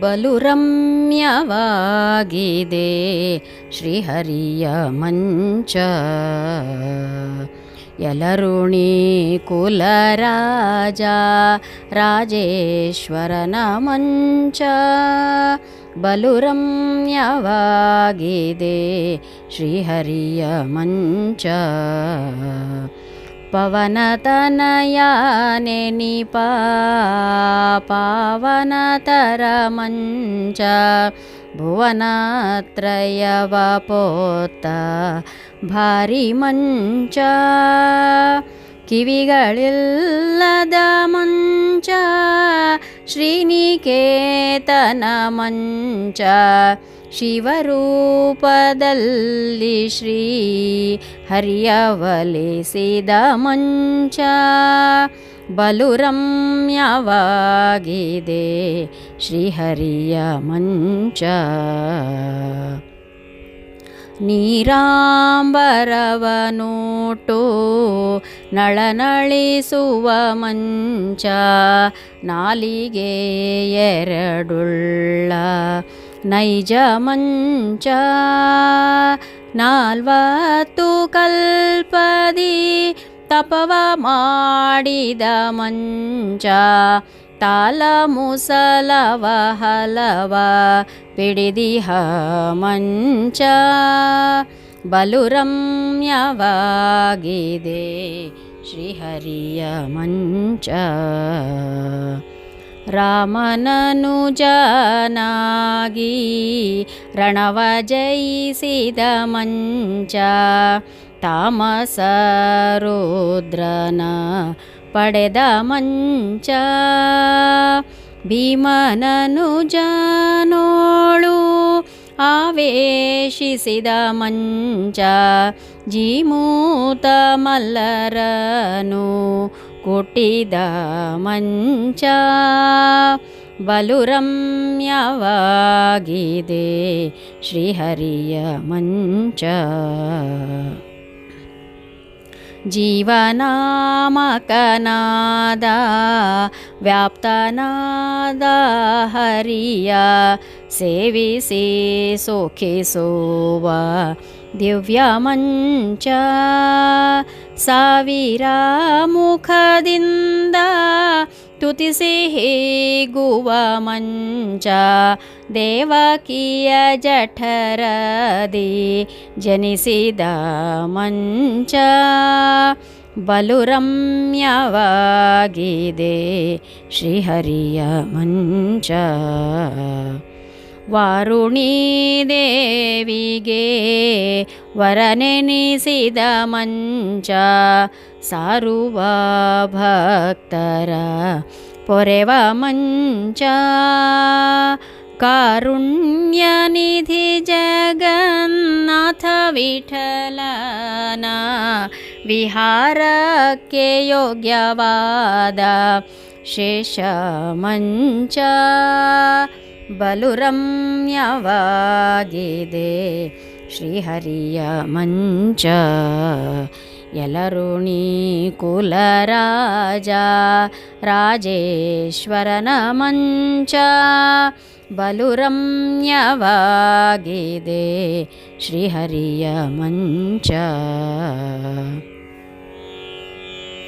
ಬಲು ರಮ್ಯವಾಗಿದೆ ಶ್ರೀಹರಿಯ ಮಂಚ ಯಲರುಣಿ ಕುಲರಾಜ ರಾಜೇಶ್ವರನ ಮಂಚ ಬಲು ರಮ್ಯವಾಗಿದೆ ಶ್ರೀಹರಿಯ ಮಂಚ ಪವನತನಯಾನೆನಿಪ ಪಾವನತರ ಮಂಚ ಭುವನತ್ರಯವ ಪೋತ ಭಾರಿ ಮಂಚ ಕಿವಿಗಳಿಲ್ಲದ ಮಂಚ ಶ್ರೀನಿಕೇತನ ಮಂಚ ಶಿವರೂಪದಲ್ಲಿ ಶ್ರೀ ಹರಿಯವಲಿಸಿದ ಮಂಚ. ಬಲು ರಮ್ಯವಾಗಿದೆ ಶ್ರೀಹರಿಯ ಮಂಚ. ನೀರಾಂಬರವನೋಟು ನಳನಳಿಸುವ ಮಂಚ. ನಾಲಿಗೆ ಎರಡುಳ್ಳ ನೈಜ ಮಂಚ ನಾಲ್ವತ್ತು ಕಲ್ಪದಿ ತಪವ ಮಾಡಿದ ಮಂಚ ತಾಲ ಮುಸಲವ ಹಲವ ಪಿಡಿದಿಹ ಮಂಚ ಬಲು ರಮ್ಯವಾಗಿದೆ ಶ್ರೀಹರಿಯ ಮಂಚ ರಾಮನನುಜನಾಗಿ ರಣವ ಜಯಿಸಿದ ಮಂಚ ತಾಮಸ ರುದ್ರನ ಪಡೆದ ಮಂಚ. ಭೀಮನನುಜನೋಳು ಆವೇಶಿಸಿದ ಮಂಚ ಜೀಮೂತ ಮಲ್ಲರನು कुटिदमञ्च बलुरम्यवागिदे श्रीहरियमञ्च। जीवनामकनादा व्याप्तनादा हरिया सेविसे सुखिसो वा दिव्यमञ्च साविरामुखदिन्द तुतिसि गुवमञ्च देवकीयजठरदि जनिषिदामञ्च बलुरम्यवागिदे श्रीहरियमञ्च ವಾರುಣಿ ದೇವಿಗೆ ವರನೆನಿಸಿದ ಮಂಚ ಸಾರುವ ಭಕ್ತರ ಪೊರೆವ ಮಂಚ ಕಾರುಣ್ಯನಿಧಿ ಜಗನ್ನಾಥ ವಿಠಲನ ವಿಹಾರಕ್ಕೆ ಯೋಗ್ಯವಾದ ಶೇಷ ಮಂಚ ಬಲು ರಮ್ಯವಾಗಿದೆ ಶ್ರೀಹರಿಯ ಮಂಚ ಯಲರುಣಿ ಕುಲರಾಜ ರಾಜೇಶ್ವರನ ಮಂಚ ಬಲು ರಮ್ಯವಾಗಿದೆ ಶ್ರೀಹರಿಯ ಮಂಚ